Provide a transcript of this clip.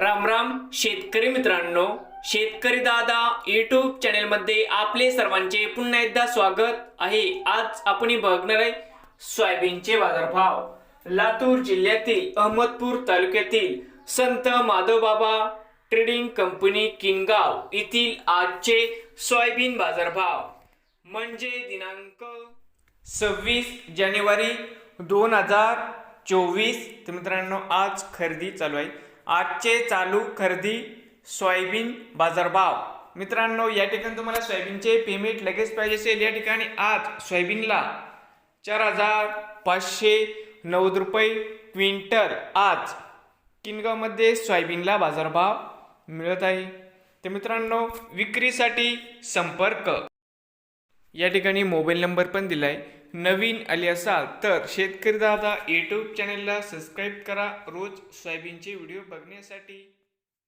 राम राम शेतकरी मित्रांनो. शेतकरी दादा युट्यूब चॅनेलमध्ये आपले सर्वांचे पुन्हा एकदा स्वागत आहे. आज आपण बघणार आहे सोयाबीनचे बाजारभाव. लातूर जिल्ह्यातील अहमदपूर तालुक्यातील संत माधवबाबा ट्रेडिंग कंपनी किनगाव येथील आजचे सोयाबीन बाजारभाव. म्हणजे दिनांक सव्वीस जानेवारी दोन हजार चोवीस. तर मित्रांनो आज खरेदी चालू आहे. आजचे चालू खरेदी सोयाबीन बाजारभाव. मित्रांनो या ठिकाणी तुम्हाला सोयाबीनचे पेमेंट लगेच पाहिजे असेल. या ठिकाणी आज सोयाबीनला चार हजार पाचशे नव्वद रुपये क्विंटल आज किनगावमध्ये सोयाबीनला बाजारभाव मिळत आहे. तर मित्रांनो विक्रीसाठी संपर्क या ठिकाणी मोबाईल नंबर पण दिलाय. नवीन आले असाल तर शेतकरी दादा यूट्यूब चॅनलला सबस्क्राईब करा. रोज सोयाबीनचे व्हिडिओ बघण्यासाठी.